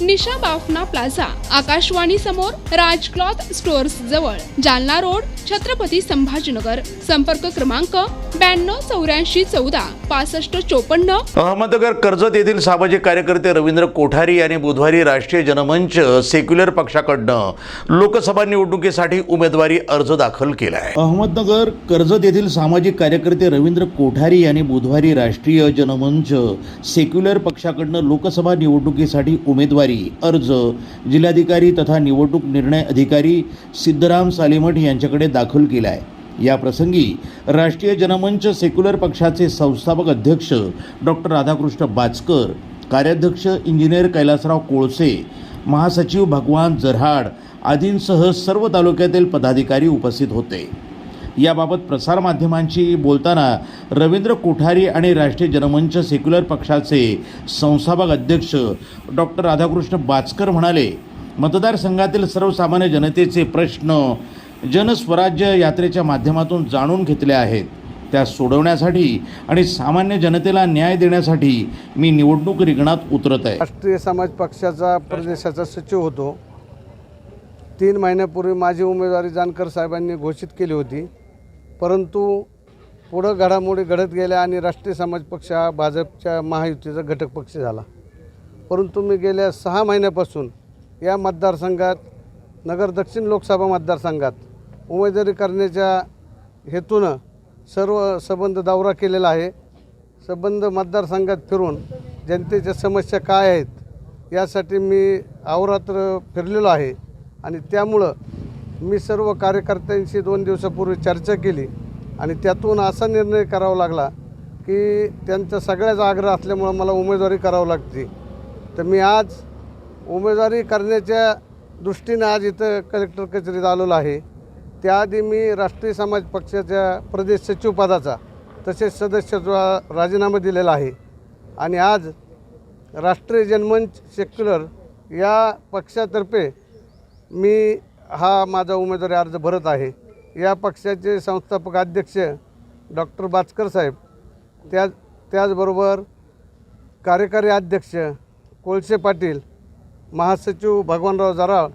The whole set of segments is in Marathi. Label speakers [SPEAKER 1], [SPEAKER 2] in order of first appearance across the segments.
[SPEAKER 1] निशा बाफना प्लाझा आकाशवाणी समोर राज क्लॉथ स्टोअर्स जवळ जालना रोड छत्रपती संभाजीनगर. संपर्क क्रमांक ब्याण्णव चौऱ्याऐंशी चौदा पासष्ट चोपन्न.
[SPEAKER 2] अहमदनगर कर्जत येथील सामाजिक कार्यकर्ते रवींद्र कोठारी यांनी बुधवारी राष्ट्रीय जनमंच सेक्युलर पक्षाकडनं लोकसभा निवडणुकीसाठी उमेदवारी अर्ज दाखल केला आहे अहमदनगर कर्जत येथील सामाजिक कार्यकर्ते रवींद्र कोठारी यांनी बुधवारी राष्ट्रीय जनमंच सेक्युलर पक्षाकडनं लोकसभा निवडणुकीसाठी उमेदवारी अर्ज जिल्हाधिकारी तथा निवडणूक निर्णय अधिकारी सिद्धराम सालेमठ यांच्याकडे दाखल केला आहे याप्रसंगी राष्ट्रीय जनमंच सेक्युलर पक्षाचे संस्थापक अध्यक्ष डॉक्टर राधाकृष्ण बाचकर कार्याध्यक्ष इंजिनियर कैलासराव कोळसे महासचिव भगवान जरहाड आदींसह सर्व तालुक्यातील पदाधिकारी उपस्थित होते. याबाबत प्रसारमाध्यमांशी बोलताना रवींद्र कोठारी आणि राष्ट्रीय जनमंच सेक्युलर पक्षाचे संस्थापक अध्यक्ष डॉक्टर राधाकृष्ण बाचकर म्हणाले मतदारसंघातील सर्वसामान्य जनतेचे प्रश्न जनस्वराज्य यात्रेच्या माध्यमातून जाणून घेतले आहेत. त्या सोडवण्यासाठी आणि सामान्य जनतेला न्याय देण्यासाठी मी निवडणूक रिंगणात उतरत आहे.
[SPEAKER 3] राष्ट्रीय समाज पक्षाचा प्रदेशाचा सचिव होतो. तीन महिन्यापूर्वी माझी उमेदवारी जानकर साहेबांनी घोषित केली होती. परंतु पुढं घडामोडी घडत गेल्या आणि राष्ट्रीय समाज पक्ष हा भाजपच्या महायुतीचा घटक पक्ष झाला. परंतु मी गेल्या सहा महिन्यापासून या मतदारसंघात नगर दक्षिण लोकसभा मतदारसंघात उमेदवारी करण्याच्या हेतूनं सर्व संबंध दौरा केलेला आहे. संबंध मतदारसंघात फिरून जनतेच्या समस्या काय आहेत यासाठी मी अहोरात्र फिरलेलो आहे. आणि त्यामुळं मी सर्व कार्यकर्त्यांशी दोन दिवसापूर्वी चर्चा केली आणि त्यातून असा निर्णय करावा लागला की त्यांचा सगळ्याच आग्रह असल्यामुळं मला उमेदवारी करावी लागते. तर मी आज उमेदवारी करण्याच्या दृष्टीने आज इथं कलेक्टर कचेरीत आलेलो आहे. त्याआधी मी राष्ट्रीय समाज पक्षाच्या प्रदेश सचिवपदाचा तसेच सदस्यत्व राजीनामा दिलेला आहे. आणि आज राष्ट्रीय जनमंच सेक्युलर या पक्षातर्फे मी हा माझा उमेदवारी अर्ज भरत आहे. या पक्षाचे संस्थापक अध्यक्ष डॉक्टर बाचकर साहेब त्या त्याचबरोबर कार्यकारी अध्यक्ष कोळसे पाटील महासचिव भगवानराव जराळ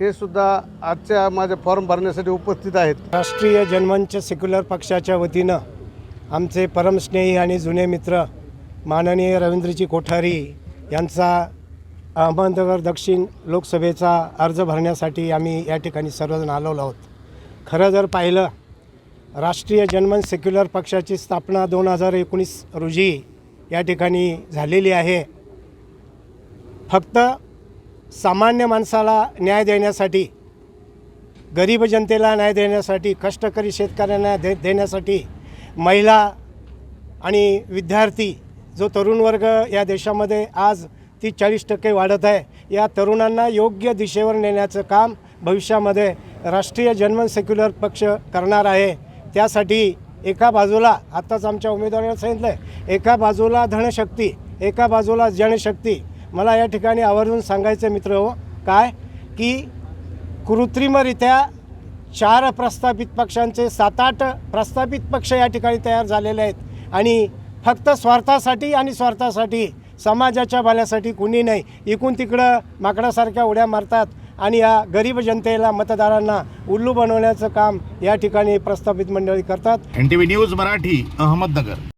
[SPEAKER 3] हे सुद्धा आजच्या माझ्या फॉर्म भरण्यासाठी उपस्थित आहेत.
[SPEAKER 4] राष्ट्रीय जनमंच सेक्युलर पक्षाच्या वतीनं आमचे परमस्नेही आणि जुने मित्र माननीय रवींद्रजी कोठारी यांचा अहमदनगर दक्षिण लोकसभेचा अर्ज भरण्यासाठी आम्ही या ठिकाणी सर्वजण आलेलो आहोत. खरं जर पाहिलं राष्ट्रीय जनमन सेक्युलर पक्षाची स्थापना दोन हजार एकोणीस रोजी या ठिकाणी झालेली आहे. फक्त सामान्य माणसाला न्याय देण्यासाठी गरीब जनतेला न्याय देण्यासाठी कष्टकरी शेतकऱ्यांना दे देण्यासाठी महिला आणि विद्यार्थी जो तरुण वर्ग या देशामध्ये आज ती चाळीस टक्के वाढत आहे. या तरुणांना योग्य दिशेवर नेण्याचं काम भविष्यामध्ये राष्ट्रीय जनमन सेक्युलर पक्ष करणार आहे. त्यासाठी एका बाजूला आत्ताच आमच्या उमेदवारांना सांगितलं आहे एका बाजूला धनशक्ती एका बाजूला जनशक्ती. मला या ठिकाणी आवर्जून सांगायचं मित्र हो काय? की कृत्रिमरित्या चार प्रस्थापित पक्षांचे सात आठ प्रस्थापित पक्ष या ठिकाणी तयार झालेले आहेत. आणि फक्त स्वार्थासाठी आणि स्वार्थासाठी समाजाच्या भल्यासाठी कुणी नाही. इकून तिकडं माकडासारख्या उड्या मारतात आणि या गरीब जनतेला मतदारांना उल्लू बनवण्याचं काम या ठिकाणी प्रस्थापित मंडळी करतात.
[SPEAKER 2] N T V news Marathi Ahmednagar.